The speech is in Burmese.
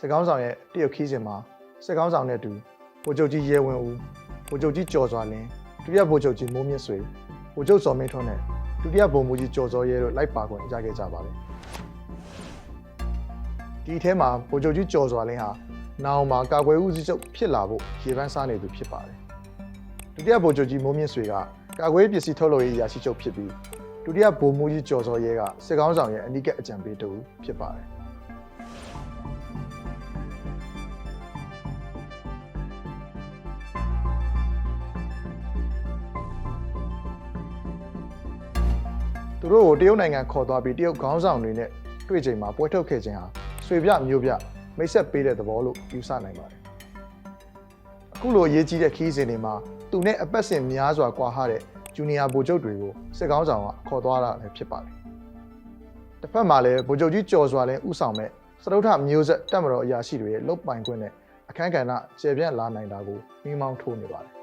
စစ်ကောင်းဆောင်ရဲ့တရုတ်ခီးစဉ်မှာစစ်ကောင်းဆောင်နဲ့အတူဗိုလ်ချုပ်ကြီးရဲဝင်းဦးဗိုလ်ချုပ်ကြီးကျော်စွာလင်းဒုတိယဗိုလ်ချုပ်ကြီးမိုးမြင့်ဆွေဗိုလ်ချုပ်စော်မင်းထွန်းနဲ့ဒုတိယဗိုလ်မှူးကြီးကျော်စောရဲတို့လိုက်ပါခွင့်ရခဲ့ကြပါတယ်ဒီအထဲမှာဗိုလ်ချုပ်ကြီးကျော်စွာလင်းဟာနောင်မှာကာကွယ်ဦးစီးချုပ်ဖြစ်လာဖို့ရေပန်းစားနေသူဖြစ်ပါတယ်ဒုတိယဗိုလ်ချုပ်ကြီးမိုးမြင့်ဆွေကကာကွယ်ရေးပစ္စည်းထုတ်လုပ်ရေးအရာရှိချုပ်ဖြစ်ပြီးဒုတိယဗိုလ်မှူးကြီးကျော်စောရဲကစစ်ကောင်းဆောင်ရဲ့အနိကအကြံပေးတူဖြစ်ပါတယ် သူတို့ကိုတရုတ်နိုင်ငံခေါ်သွားပြီးတရုတ်ခေါင်းဆောင်တွေနဲ့တွေ့ချိန်မှာပွဲထုတ်ခဲ့ခြင်းဟာဆွေပြမျိုးပြမိတ်ဆက်ပေးတဲ့သဘောလို့ယူဆနိုင်ပါတယ်။အခုလိုအရေးကြီးတဲ့ခီးစဉ်တွေမှာသူနဲ့အပတ်စဉ်များစွာကွာဟတဲ့ဂျူနီယာဗိုလ်ချုပ်တွေကိုစစ်ကောင်းဆောင်ကခေါ်သွားတာလည်းဖြစ်ပါတယ်။တစ်ဖက်မှာလည်းဗိုလ်ချုပ်ကြီးကျော်စွာလည်းဥဆောင်မဲ့စတုထမျိုးဆက်တက်မတော်အရာရှိတွေရဲ့လုတ်ပိုင်ခွင့်နဲ့အခန်းကဏ္ဍကျေပြန့်လာနိုင်တာကိုမိမောင်းထိုးနေပါတယ်